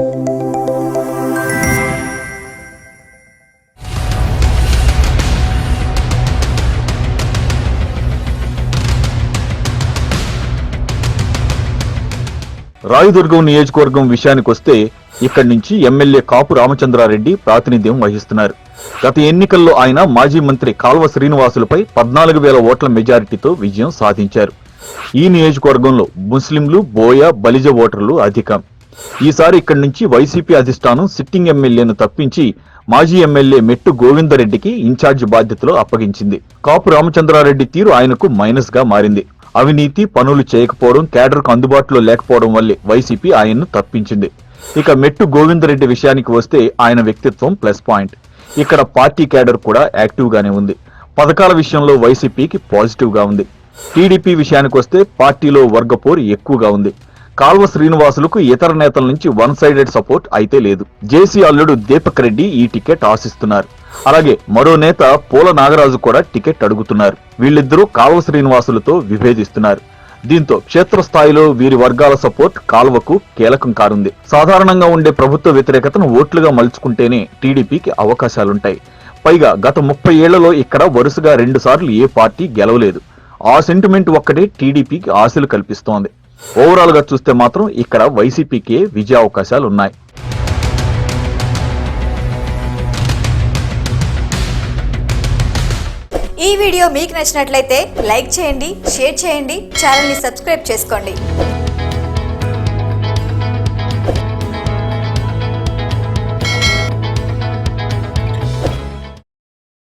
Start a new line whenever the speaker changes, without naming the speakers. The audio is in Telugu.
రాయదుర్గం నియోజకవర్గం విషయానికొస్తే ఇక్కడి నుంచి ఎమ్మెల్యే కాపు రామచంద్రారెడ్డి ప్రాతినిధ్యం వహిస్తున్నారు. గత ఎన్నికల్లో ఆయన మాజీ మంత్రి కాల్వ శ్రీనివాసులపై పద్నాలుగు వేల ఓట్ల మెజారిటీతో విజయం సాధించారు. ఈ నియోజకవర్గంలో ముస్లింలు బోయ బలిజ ఓటర్లు అధికం. ఈసారి ఇక్కడి నుంచి వైసీపీ అధిష్టానం సిట్టింగ్ ఎమ్మెల్యేను తప్పించి మాజీ ఎమ్మెల్యే మెట్టు గోవిందరెడ్డికి ఇన్ఛార్జ్ బాధ్యతలు అప్పగించింది. కాపు రామచంద్రారెడ్డి తీరు ఆయనకు మైనస్గా మారింది. అవినీతి పనులు చేయకపోవడం కేడర్కు అందుబాటులో లేకపోవడం వల్లే వైసీపీ ఆయన్ను తప్పించింది. ఇక మెట్టు గోవిందరెడ్డి విషయానికి వస్తే ఆయన వ్యక్తిత్వం ప్లస్ పాయింట్. ఇక్కడ పార్టీ కేడర్ కూడా యాక్టివ్ గానే ఉంది. పథకాల విషయంలో వైసీపీకి పాజిటివ్గా ఉంది. టీడీపీ విషయానికి వస్తే పార్టీలో వర్గపోరు ఎక్కువగా ఉంది. కాల్వ శ్రీనివాసులకు ఇతర నేతల నుంచి వన్ సైడెడ్ సపోర్ట్ అయితే లేదు. జేసీ అల్లుడు దీపక్ రెడ్డి ఈ టికెట్ ఆశిస్తున్నారు. అలాగే మరో నేత పూల నాగరాజు కూడా టికెట్ అడుగుతున్నారు. వీళ్ళిద్దరూ కాల్వ శ్రీనివాసులతో విభేదిస్తున్నారు. దీంతో క్షేత్రస్థాయిలో వీరి వర్గాల సపోర్ట్ కాల్వకు కీలకం కానుంది. సాధారణంగా ఉండే ప్రభుత్వ వ్యతిరేకతను ఓట్లుగా మలుచుకుంటేనే టీడీపీకి అవకాశాలుంటాయి. పైగా గత ముప్పై ఏళ్ళలో ఇక్కడ వరుసగా రెండుసార్లు ఏ పార్టీ గెలవలేదు. ఆ సెంటిమెంట్ ఒక్కటే టీడీపీకి ఆశలు కల్పిస్తోంది. ఓవరాల్గా చూస్తే మాత్రం ఇక్కడ వైసీపీకే విజయ అవకాశాలు ఉన్నాయి.
ఈ వీడియో మీకు నచ్చినట్లయితే లైక్ చేయండి షేర్ చేయండి ఛానల్ని సబ్స్క్రైబ్ చేసుకోండి.